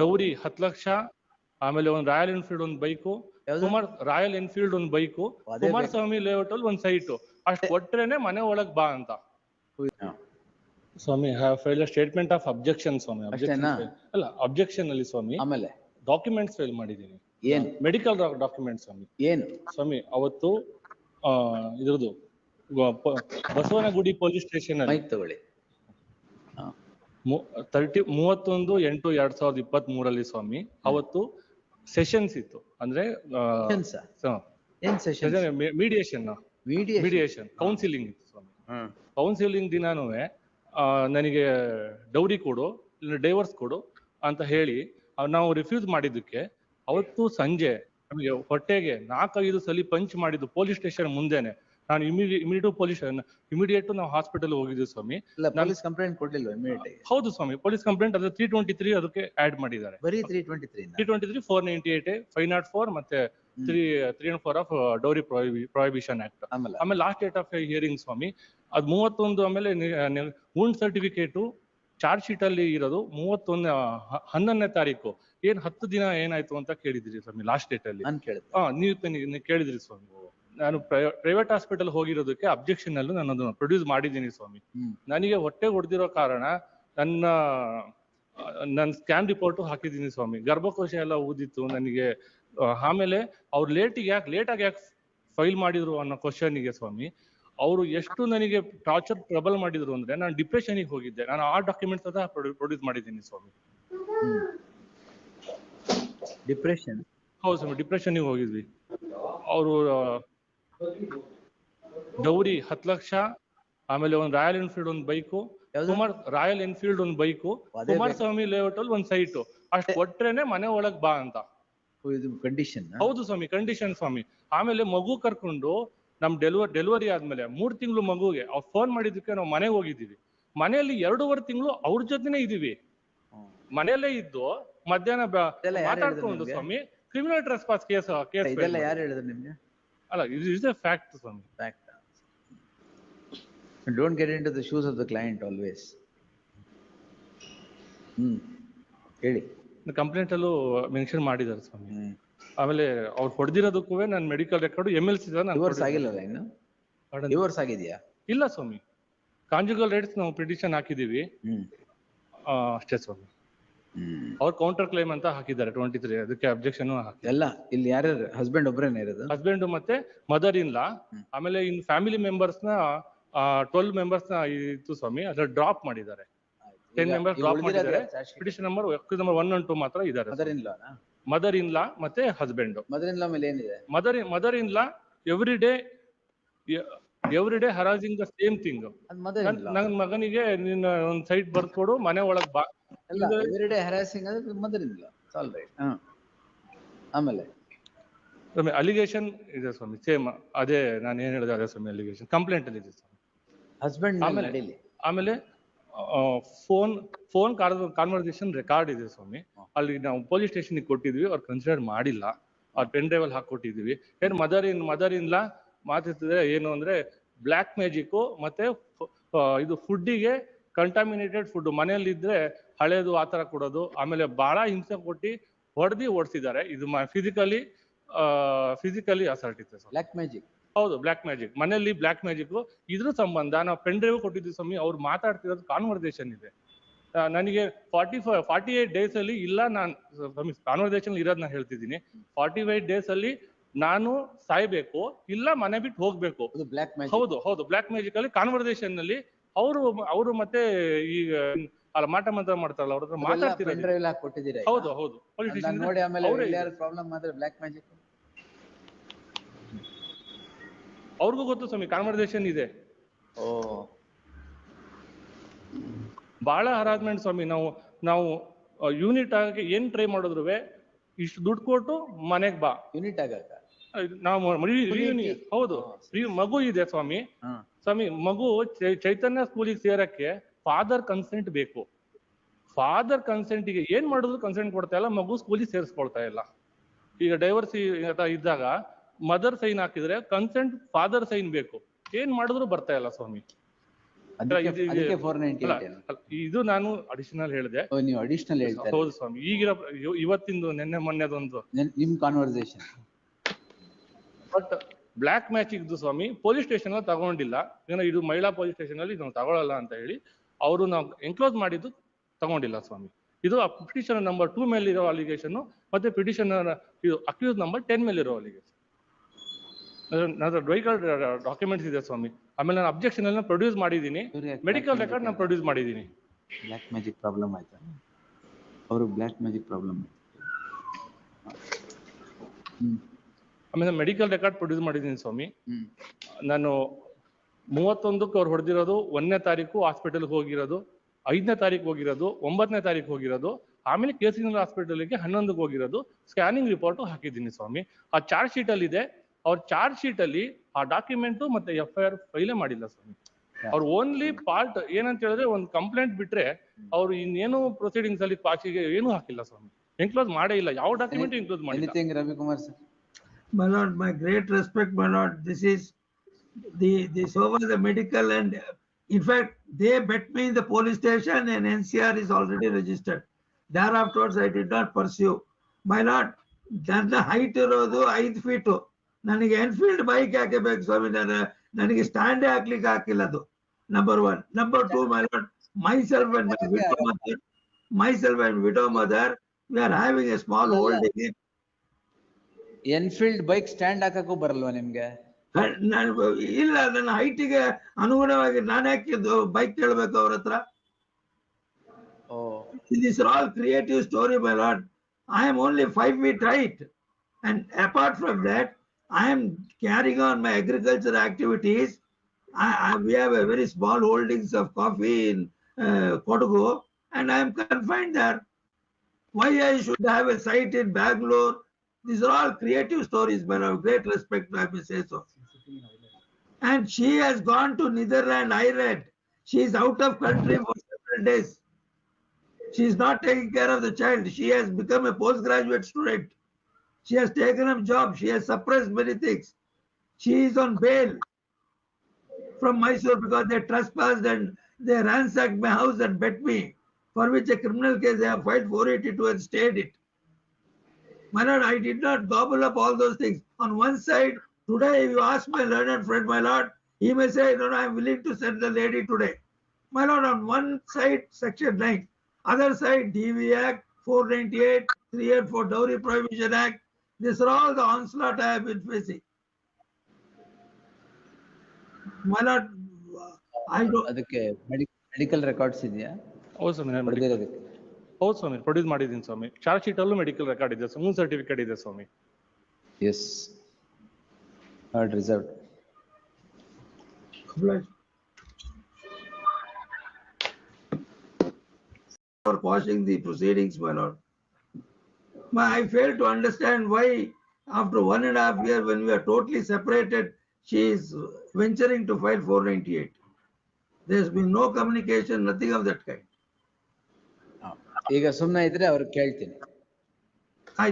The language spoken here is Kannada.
ಡೌರಿ ಹತ್ತು ಲಕ್ಷ ಆಮೇಲೆ ಒಂದು ರಾಯಲ್ ಎನ್ಫೀಲ್ಡ್ ಒಂದು ಬೈಕು? ಕುಮಾರ್ ರಾಯಲ್ ಎನ್ಫೀಲ್ಡ್ ಒಂದು ಬೈಕು ಕುಮಾರ್ ಕುಮಾರಸ್ವಾಮಿ ಲೇಔಟ್ ಅಲ್ಲಿ ಒಂದ್ ಸೈಟು ಅಷ್ಟು ಕೊಟ್ರೇನೆ ಮನೆ ಒಳಗ್ ಬಾ ಅಂತ. ಸ್ವಾಮಿ ಫೈಲ್ ಸ್ಟೇಟ್ಮೆಂಟ್ ಆಫ್ ಅಬ್ಜೆಕ್ಷನ್ ಸ್ವಾಮಿ. ಅಲ್ಲ ಅಬ್ಜೆಕ್ಷನ್ ಅಲ್ಲಿ ಸ್ವಾಮಿ ಆಮೇಲೆ? ಡಾಕ್ಯುಮೆಂಟ್ಸ್ ಫೈಲ್ ಮಾಡಿದ್ದೀನಿ. ಏನು? ಮೆಡಿಕಲ್ ಡಾಕ್ಯುಮೆಂಟ್ ಸ್ವಾಮಿ. ಏನು? ಸ್ವಾಮಿ ಅವತ್ತು ಇದ್ರದ್ದು ಬಸವನಗುಡಿ ಪೊಲೀಸ್ ಸ್ಟೇಷನ್ ಅಲ್ಲಿ ತಗೊಳ್ಳಿ. ತರ್ಟಿ ಮೂವತ್ತೊಂದು ಎಂಟು ಎರಡ್ ಸಾವಿರದ ಇಪ್ಪತ್ತ್ ಮೂರಲ್ಲಿ ಸ್ವಾಮಿ ಅವತ್ತು ಸೆಷನ್ಸ್ ಇತ್ತು. ಅಂದ್ರೆ ಏನ್ ಮೀಡಿಯೇಷನ್ ಮೀಡಿಯಾ ಮೀಡಿಯೇಷನ್ ಕೌನ್ಸಿಲಿಂಗ್ ಇತ್ತು ಸ್ವಾಮಿ. ಕೌನ್ಸಿಲಿಂಗ್ ದಿನಾನು ನನಗೆ ಡೌರಿ ಕೊಡು ಇಲ್ಲ ಡೈವರ್ಸ್ ಕೊಡು ಅಂತ ಹೇಳಿ ನಾವು ರಿಫ್ಯೂಸ್ ಮಾಡಿದ್ದಕ್ಕೆ ಅವತ್ತು ಸಂಜೆ ನಮಗೆ ಹೊಟ್ಟೆಗೆ ನಾಲ್ಕೈದು ಸಲ ಪಂಚ್ ಮಾಡಿದ್ದು ಪೊಲೀಸ್ ಸ್ಟೇಷನ್ ಮುಂದೆನೆ. ನಾನು ಇಮಿಡಿ ಇಮಿಡಿಯೇಟ್ ಪೊಲೀಸ್ ಇಮಿಡಿಯೇಟ್ ನಾವು ಹಾಸ್ಪಿಟಲ್ ಹೋಗಿದ್ವಿ ಸ್ವಾಮಿ. ಪೊಲೀಸ್ ಕಂಪ್ಲೇಂಟ್ ಕೊಡ್ಲಿಲ್ಲ ಇಮಿಡಿಯೇಟ್ ಹೌದು ಸ್ವಾಮಿ. ಪೊಲೀಸ್ ಕಂಪ್ಲೇಂಟ್ ಅದು ತ್ರೀ ಟ್ವೆಂಟಿ ತ್ರೀ ಅದಕ್ಕೆ ಆಡ್ ಮಾಡಿದ್ದಾರೆ. ಬರೀ three twenty three three twenty three four ninety eight five not four ಮತ್ತೆ three three and four of dowry prohibition act ಆಮೇಲೆ? ಆಮೇಲೆ ಲಾಸ್ಟ್ ಡೇಟ್ ಆಫ್ ಹಿಯರಿಂಗ್ ಸ್ವಾಮಿ ಅದು ಮೂವತ್ತೊಂದು ಆಮೇಲೆ ವುಂಡ್ ಸರ್ಟಿಫಿಕೇಟ್ ಚಾರ್ಜ್ ಶೀಟ್ ಅಲ್ಲಿ ಇರೋದು ಮೂವತ್ತೊಂದು ಹನ್ನೊಂದನೇ ತಾರೀಕು. ಏನ್ ಹತ್ತು ದಿನ ಏನಾಯ್ತು ಅಂತ ಕೇಳಿದ್ರಿ ಸ್ವಾಮಿ ಲಾಸ್ಟ್ ಡೇಟ್ ಅಲ್ಲಿ? ನೀವು ಕೇಳಿದ್ರಿ ಸ್ವಾಮಿ. ನಾನು ಪ್ರೈವೇಟ್ ಹಾಸ್ಪಿಟಲ್ ಹೋಗಿರೋದಕ್ಕೆ ಅಬ್ಜೆಕ್ಷನ್ ಅಲ್ಲೂ ನಾನು ಅದನ್ನು ಪ್ರೊಡ್ಯೂಸ್ ಮಾಡಿದ್ದೀನಿ ಸ್ವಾಮಿ. ನನಗೆ ಹೊಟ್ಟೆ ಹೊಡೆದಿರೋ ಕಾರಣ ನನ್ನ ನನ್ನ ಸ್ಕ್ಯಾನ್ ರಿಪೋರ್ಟ್ ಹಾಕಿದ್ದೀನಿ ಸ್ವಾಮಿ. ಗರ್ಭಕೋಶ ಎಲ್ಲ ಊದಿತ್ತು ನನಗೆ ಆಮೇಲೆ ಅವ್ರು ಲೇಟಿಗೆ ಯಾಕೆ ಲೇಟಾಗಿ ಯಾಕೆ ಫೈಲ್ ಮಾಡಿದ್ರು ಅನ್ನೋ ಕ್ವಶನ್ಗೆ ಸ್ವಾಮಿ ಅವರು ಎಷ್ಟು ನನಗೆ ಟಾರ್ಚರ್ ಟ್ರಬಲ್ ಮಾಡಿದ್ರು ಅಂದ್ರೆ ನಾನು ಡಿಪ್ರೆಷನ್ಗೆ ಹೋಗಿದ್ದೆ. ನಾನು ಆ ಡಾಕ್ಯುಮೆಂಟ್ಸ್ ಅದ ಪ್ರೊಡ್ಯೂಸ್ ಮಾಡಿದ್ದೀನಿ ಸ್ವಾಮಿ. ಡಿಪ್ರೆಷನ್ ಹೌದು ಸ್ವಾಮಿ ಡಿಪ್ರೆಷನ್ಗೆ ಹೋಗಿದ್ವಿ. ಅವರು ಡೌರಿ ಹತ್ತು ಲಕ್ಷ ಆಮೇಲೆ ಒಂದು ರಾಯಲ್ ಎನ್ಫೀಲ್ಡ್ ಒಂದು ಬೈಕು ಕುಮಾರ್ ರಾಯಲ್ ಎನ್ಫೀಲ್ಡ್ ಒಂದು ಬೈಕು ಕುಮಾರ್ ಕುಮಾರಸ್ವಾಮಿ ಲೇಔಟ್ ಅಲ್ಲಿ ಒಂದ್ ಸೈಟು ಅಷ್ಟು ಕೊಟ್ರೇನೆ ಮನೆ ಒಳಗ್ ಬಾ ಅಂತ. ಇದು ಕಂಡೀಷನ್ ಹೌದು ಸ್ವಾಮಿ ಕಂಡೀಷನ್ ಸ್ವಾಮಿ. ಆಮೇಲೆ ಮಗು ಕರ್ಕೊಂಡು ನಮ್ ಡೆಲಿವರ್ ಡೆಲಿವರಿ ಆದ್ಮೇಲೆ ಮೂರ್ ತಿಂಗಳು ಮಗುಗೆ ಅವ್ರು ಫೋನ್ ಮಾಡಿದ್ದಕ್ಕೆ ನಾವು ಮನೆಗೆ ಹೋಗಿದ್ದೀವಿ. ಮನೆಯಲ್ಲಿ ಎರಡೂವರೆ ತಿಂಗಳು ಅವ್ರ ಜೊತೆನೆ ಇದೀವಿ. ಮನೆಯಲ್ಲೇ ಇದ್ದು ಮಧ್ಯಾಹ್ನ ಮಾತಾಡ್ಕೊಂಡು ಸ್ವಾಮಿ criminal trespass case case ಯಾರು ಹೇಳಿದ್ರು ನಿಮ್ಗೆ? ಅಲ್ಲ ಇದು is a fact Swami. Fact don't get in to the shoes of the client always hmm ಹೇಳಿ. ಕಂಪ್ಲೇಂಟ್ ಅಲ್ಲೂ ಮೆನ್ಷನ್ ಮಾಡಿದ್ದಾರೆ ಸ್ವಾಮಿ. ಹ್ಮ್. ಆಮೇಲೆ ಅವ್ರು ಹೊಡೆದಿರೋದಕ್ಕೂ ನಾನು medical record M L C divorce ಆಗಿಲ್ಲಲ್ಲ ಇನ್ನು? ಡಿವೋರ್ಸ್ ಆಗಿದೆಯಾ? ಇಲ್ಲ ಸ್ವಾಮಿ. ಕಾಂಜುಗಲ್ ರೈಟ್ಸ್ ನಾವು ಪಿಟಿಷನ್ ಹಾಕಿದೀವಿ ಹ್ಮ್. ಆ, ಅಷ್ಟೇ ಸ್ವಾಮಿ. ಅವ್ರು ಕೌಂಟರ್ ಕ್ಲೈಮ್ ಅಂತ ಹಾಕಿದ್ದಾರೆ ಟ್ವೆಂಟಿ ತ್ರೀ ಅದಕ್ಕೆ ಅಬ್ಜೆಕ್ಷನ್ ಎಲ್ಲ ಇಲ್ಲಿ ಯಾರ್ಯಾರು? ಹಸ್ಬೆಂಡ್ ಒಬ್ಬರೇನೆ ಇರೋದು? ಹಸ್ಬೆಂಡ್ ಮತ್ತೆ ಮದರ್ ಇನ್ ಲಾ ಆಮೇಲೆ ಇನ್ ಫ್ಯಾಮಿಲಿ ಮೆಂಬರ್ಸ್ನ ಟ್ವೆಲ್ ಮೆಂಬರ್ಸ್ನ ಇತ್ತು ಸ್ವಾಮಿ ಅದ್ರ ಡ್ರಾಪ್ ಮಾಡಿದ್ದಾರೆ. ಟೆನ್ ಮೆಂಬರ್ಸ್ ಡ್ರಾಪ್ ಮಾಡಿದ್ದಾರೆ. Petition number number one and two ಮಾತ್ರ ಇದ್ದಾರೆ ಮದರ್ ಇನ್ ಲಾನಾ ಮದರ್ ಇನ್ ಲಾ ಮತ್ತೆ ಹಸ್ಬೆಂಡ್ ಮದರ್ ಇನ್ ಲಾ ಮೇಲೆ ಏನಿದೆ? Mother mother in law every day every day harassing the same thing ಅದ್ ಮದರ್ ಇನ್ ಲಾ ನನ್ ಮಗನಿಗೆ ನಿನ್ನ ಒಂದ್ ಸೈಟ್ ಬರ್ಕೊಡು ಮನೆ ಒಳಗ್ ಬಾ. ಅಲ್ಲ ಎವ್ರಿ ಡೇ ಹರಾಸಿಂಗ್ ಅಂದ್ರೆ ಇನ್ ಆಲ್ ರೈಟ್ ಹಾ. ಆಮೇಲೆ? ಸ್ವಾಮಿ ಅಲಿಗೇಷನ್ ಇದೆ ಸ್ವಾಮಿ ಸೇಮ್ ಅದೇ ನಾನು ಏನ್ ಹೇಳಿದೆ ಅದೇ ಸ್ವಾಮಿ ಅಲಿಗೇಷನ್ ಕಂಪ್ಲೇಂಟ್ ಅಲ್ಲಿ ಇದೆ ಸ್ವಾಮಿ. ಹಸ್ಬೆಂಡ್ ಆಮೇಲೆ- ನಡೀಲಿ. ಆಮೇಲೆ ಫೋನ್ ಫೋನ್ ಕಾನ್ವರ್ಸೇಷನ್ ರೆಕಾರ್ಡ್ ಇದೆ ಸ್ವಾಮಿ. ಅಲ್ಲಿ ನಾವು ಪೊಲೀಸ್ ಸ್ಟೇಷನ್ ಕೊಟ್ಟಿದ್ವಿ ಅವ್ರು ಕನ್ಸಿಡರ್ ಮಾಡಿಲ್ಲ. ಅವ್ರ ಪೆನ್ ಡ್ರೈವ್ ಅಲ್ಲಿ ಹಾಕೊಟ್ಟಿದ್ವಿ ಏನ್ ಮದರ್ ಇನ್ ಮದರ್ ಇನ್ಲ ಮಾತಾಡ್ತಿದ್ರೆ ಏನು ಅಂದ್ರೆ ಬ್ಲ್ಯಾಕ್ ಮ್ಯಾಜಿಕ್ ಮತ್ತೆ ಇದು ಫುಡ್ಡಿಗೆ ಕಂಟಾಮಿನೇಟೆಡ್ ಫುಡ್ ಮನೆಯಲ್ಲಿ ಇದ್ರೆ ಹಳೇದು ಥರ ಕೊಡೋದು. ಆಮೇಲೆ ಬಹಳ ಹಿಂಸೆ ಕೊಟ್ಟು ಹೊಡೆದಿ ಓಡಿಸಿದ್ದಾರೆ. ಇದು ಫಿಸಿಕಲಿ ಫಿಸಿಕಲಿ ಅಸರ್ಟ್ ಇತ್ತು ಬ್ಲ್ಯಾಕ್ ಬ್ಲಾಕ್ ಮ್ಯಾಜಿಕ್ ಹೌದು ಬ್ಲ್ಯಾಕ್ ಮ್ಯಾಜಿಕ್ ಮನೆಯಲ್ಲಿ ಬ್ಲ್ಯಾಕ್ ಮ್ಯಾಜಿಕ್ ಇದ್ರ ಸಂಬಂಧ ನಾವು ಪೆನ್ ಡ್ರೈವ್ ಕೊಟ್ಟಿದ್ವಿ ಸ್ವಾಮಿ. ಅವ್ರು ಮಾತಾಡ್ತಿರೋದು ಕಾನ್ವರ್ಸೇಷನ್ ಇದೆ. ನನಗೆ forty five forty eight days ಅಲ್ಲಿ ಇಲ್ಲ ನಾನು ಸ್ವಾಮಿ ಕಾನ್ವರ್ಸೇಷನ್ ಇರೋದ್ ನಾನು ಹೇಳ್ತಿದ್ದೀನಿ. ಫಾರ್ಟಿ ಫೈವ್ ಡೇಸ್ ಅಲ್ಲಿ ನಾನು ಸಾಯ್ಬೇಕು ಇಲ್ಲ ಮನೆ ಬಿಟ್ಟು ಹೋಗ್ಬೇಕು. ಬ್ಲ್ಯಾಕ್ ಬ್ಲಾಕ್ ಮ್ಯಾಜಿಕ್ ಹೌದು ಹೌದು ಬ್ಲ್ಯಾಕ್ ಮ್ಯಾಜಿಕ್ ಅಲ್ಲಿ ಕಾನ್ವರ್ಸೇಷನ್ನಲ್ಲಿ ಅವರು ಅವರು ಮತ್ತೆ ಈಗ ಅಲ್ಲ ಮಾಟ ಮಂತ್ರ ಮಾಡ್ತಾರಲ್ಲ ಅವ್ರ ಹತ್ರ ಪೆನ್ ಮಾತಾಡ್ತಿರೋದು. ಡ್ರೈವ್ ಹಾಕಿ ಕೊಟ್ಟಿದ್ದೀರಾ ಹೌದು ಹೌದು. ಪೊಲೀಸ್ ನಾನ್ ನೋಡಿ ಆಮೇಲೆ ಅವರೇ ಯಾರು ಪ್ರಾಬ್ಲಮ್ ಆದ್ರೆ ಬ್ಲಾಕ್ ಮ್ಯಾಜಿಕ್ ಅವ್ರಿಗೂ ಗೊತ್ತು ಸ್ವಾಮಿ ಕಾನ್ವರ್ಸೇಷನ್ ಇದೆ. ಓ. ಬಹಳ ಹರಾಜ್ಮೆಂಟ್ ಸ್ವಾಮಿ ನಾವು ನಾವು ಯೂನಿಟ್ ಆಗಕ್ಕೆ ಏನ್ ಟ್ರೈ ಮಾಡಿದ್ರು ಇಷ್ಟು ದುಡ್ಡು ಕೊಟ್ಟು ಮನೆಗ್ ಬಾ. ಯೂನಿಟ್ ಆಗ ಅಹ್ ನಾವು ಮರಿ- reunion- ಹೌದು re- ಮಗು ಇದೆ ಸ್ವಾಮಿ. ಹಾ. ಸ್ವಾಮಿ ಮಗು ಚೈ- ಚೈತನ್ಯ ಸ್ಕೂಲಿಗೆ ಸೇರಕ್ಕೆ ಫಾದರ್ ಕನ್ಸೆಂಟ್ ಬೇಕು. ಫಾದರ್ಗೆ ಏನ್ ಮಾಡಿದ್ರು ಕನ್ಸೆಂಟ್ ಕೊಡ್ತಾ ಇಲ್ಲ ಮಗು ಸ್ಕೂಲಿಗೆ ಸೇರಿಸ್ಕೊಳ್ತಾ ಇಲ್ಲ. ಈಗ ಡೈವರ್ಸಿ ಇದ್ದಾಗ ಮದರ್ ಸೈನ್ ಹಾಕಿದ್ರೆ ಕನ್ಸೆಂಟ್ ಫಾದರ್ ಸೈನ್ ಬೇಕು. ಏನ್ ಮಾಡಿದ್ರು ಬರ್ತಾ ಇಲ್ಲ ಸ್ವಾಮಿ. ಇದು- ನಾನು ಅಡಿಷನಲ್ ಹೇಳಿದೆ. ನೀವು ಅಡಿಷನಲ್ ಹೌದು ಸ್ವಾಮಿ. ಈಗಿರೋ ಇವ- ಇವತ್ತಿಂದು ನಿನ್ನೆ ಮೊನ್ನೆದೊಂದು. ನಿಮ್- ಕಾನ್ವರ್ಸೇಷನ್ ಬಟ್ ಬ್ಲಾಕ್ ಇದ್ದು ಸ್ವಾಮಿ ಪೊಲೀಸ್ ಸ್ಟೇಷನ್ ತಗೊಂಡಿಲ್ಲ. ಏನೋ ಇದು ಮಹಿಳಾ ಪೊಲೀಸ್ ಸ್ಟೇಷನ್ ಅಲ್ಲಿ ನಾವು ತಗೊಳಲ್ಲ ಅಂತ ಹೇಳಿ ಅವರು ನಾವು ಎನ್ಕ್ಲೋಸ್ ಮಾಡಿದ್ದು ತಗೊಂಡಿಲ್ಲ ಸ್ವಾಮಿ. ಇದು ಪಿಟಿಷನ್ ನಂಬರ್ ಟೂ ಮೇಲೆ ಇರೋ ಅಲಿಗೇಷನ್ ಮತ್ತೆ ಪಿಟಿಷನ್ ಇದು ಅಕ್ಯೂಸ್ ನಂಬರ್ ಟೆನ್ ಮೇಲೆ ಇರೋ ಅಲಿಗೇಷನ್ ನನ್ನ ವೆಹಿಕಲ್ ಡಾಕ್ಯುಮೆಂಟ್ಸ್ ಇದೆ ಸ್ವಾಮಿ. ಆಮೇಲೆ ನಾನು ಅಬ್ಜೆಕ್ಷನ್ ಎಲ್ಲ ಪ್ರೊಡ್ಯೂಸ್ ಮಾಡಿದ್ದೀನಿ. ಮೆಡಿಕಲ್ ರೆಕಾರ್ಡ್ ನಾನು ಪ್ರೊಡ್ಯೂಸ್ ಮಾಡಿದ್ದೀನಿ. ಬ್ಲ್ಯಾಕ್ ಮ್ಯಾಜಿಕ್ ಪ್ರಾಬ್ಲಮ್ ಆಯ್ತಾ? ಅವರು ಬ್ಲ್ಯಾಕ್ ಮ್ಯಾಜಿಕ್ ಪ್ರಾಬ್ಲಮ್ ಆಮೇಲೆ ಮೆಡಿಕಲ್ ರೆಕಾರ್ಡ್ ಪ್ರೊಡ್ಯೂಸ್ ಮಾಡಿದ್ದೀನಿ ಸ್ವಾಮಿ. ನಾನು ಮೂವತ್ತೊಂದಕ್ಕೆ ಅವ್ರು ಹೊಡೆದಿರೋದು ಒಂದನೇ ತಾರೀಕು ಹಾಸ್ಪಿಟಲ್ಗೆ ಹೋಗಿರೋದು ಐದನೇ ತಾರೀಕು ಹೋಗಿರೋದು ಒಂಬತ್ತನೇ ತಾರೀಕು ಹೋಗಿರೋದು ಆಮೇಲೆ ಕೆ ಸಿ ಹಾಸ್ಪಿಟಲ್ಗೆ ಹನ್ನೊಂದಕ್ಕೆ ಹೋಗಿರೋದು ಸ್ಕ್ಯಾನಿಂಗ್ ರಿಪೋರ್ಟ್ ಹಾಕಿದ್ದೀನಿ ಸ್ವಾಮಿ. ಆ ಚಾರ್ಜ್ ಶೀಟ್ ಅಲ್ಲಿ ಇದೆ. ಅವ್ರ ಚಾರ್ಜ್ ಶೀಟ್ ಅಲ್ಲಿ ಆ ಡಾಕ್ಯುಮೆಂಟ್ ಮತ್ತೆ ಎಫ್ ಐ ಆರ್ ಫೈಲೇ ಮಾಡಿಲ್ಲ ಸ್ವಾಮಿ. ಅವ್ರ ಓನ್ಲಿ ಪಾರ್ಟ್ ಏನಂತ ಹೇಳಿದ್ರೆ ಒಂದು ಕಂಪ್ಲೇಂಟ್ ಬಿಟ್ರೆ ಅವ್ರು ಇನ್ನೇನು ಪ್ರೊಸೀಡಿಂಗ್ಸ್ ಅಲ್ಲಿ ಪಾಚಿಗೆ ಏನು ಹಾಕಿಲ್ಲ ಸ್ವಾಮಿ. ಎನ್ಕ್ಲೋಸ್ ಮಾಡೇ ಇಲ್ಲ. ಯಾವ ಡಾಕ್ಯುಮೆಂಟ್ ಇನ್ಕ್ಲೋಸ್ ಮಾಡಿಲ್ಲ. Anything Ravikumar sir my lord my great respect my lord, this is the, this over the medical and in fact, they bet me in the police station and NCR is already registered. Thereafterwards, I did not pursue. My lord, ನನ್ನ ಹೈಟ್ ಇರೋದು ಐದು ಫೀಟು ನನಗೆ ಎನ್ಫೀಲ್ಡ್ ಬೈಕ್ ಯಾಕೆ ಬೇಕು ಸ್ವಾಮಿ. ನಾನು ನನಗೆ ಸ್ಟ್ಯಾಂಡೇ ಹಾಕ್ಲಿಕ್ಕೆ ಹಾಕಿಲ್ಲ ಅದು. Number one number two my lord myself and widow mother myself and widow mother we are having a small holding Enfield bike stand ಹಾಕಕ್ಕೂ ಬರಲ್ವಾ ನಿಮ್ಗೆ? ಇಲ್ಲ ನನ್ನ ಹೈಟಿಗೆ ಅನುಗುಣವಾಗಿ ನಾನು ಯಾಕೆ ಬೈಕ್ ಕೇಳಬೇಕು ಅವ್ರ ಹತ್ರ ಓ These are all creative story, my lord. I am only five feet height. And apart from that, I am carrying on my agriculture activities. I, I, we have a very small holdings of coffee in uh, Kodagu, and I am confined there. Why I should have a site in Bangalore? These are all creative stories, my lord. Great respect, I may say so. And she has gone to Netherlands, Ireland. She is out of country for several days. She is not taking care of the child. She has become a postgraduate student. She has taken up job. She has suppressed many things. She is on bail from Mysore because they trespassed and they ransacked my house and bet me, for which a criminal case they have filed 482 and stayed it. My lord, I did not gobble up all those things. On one side, today, if you ask my learned friend, my lord, he may say, no, no, I'm willing to send the lady today. My lord, on one side, section 9, other side, DV Act, 498, 384 Dowry Prohibition Act. These are all the onslaught I have been facing. My lord, I don't, ಅದಕ್ಕೆ ಮೆಡಿಕಲ್ ರೆಕಾರ್ಡ್ಸ್ ಇದೆಯಾ ಹೌದು ಸ್ವಾಮಿ ನಾನು medical- ಹೊಡೆದಿರೋದಕ್ಕೆ ಹೌದು ಸ್ವಾಮಿ ಪ್ರೊಡ್ಯೂಸ್ ಮಾಡಿದ್ದೀನಿ ಸ್ವಾಮಿ ಚಾರ್ಜ್ ಶೀಟ್ ಅಲ್ಲೂ ಮೆಡಿಕಲ್ ರೆಕಾರ್ಡ್ ಇದೆ ಮೂನ್ ಸರ್ಟಿಫಿಕೇಟ್ ಇದೆ ಸ್ವಾಮಿ S Not reserved obliged. For quashing the proceedings, my lord. My, I fail to understand why after one and a half year, when we are totally separated, she is venturing to file four ninety-eight. There's been no communication, nothing of that kind. ಈಗ ಸುಮ್ಮನೆ ಇದ್ರೆ ಅವ್ರಿಗೆ ಕೇಳ್ತೀನಿ I,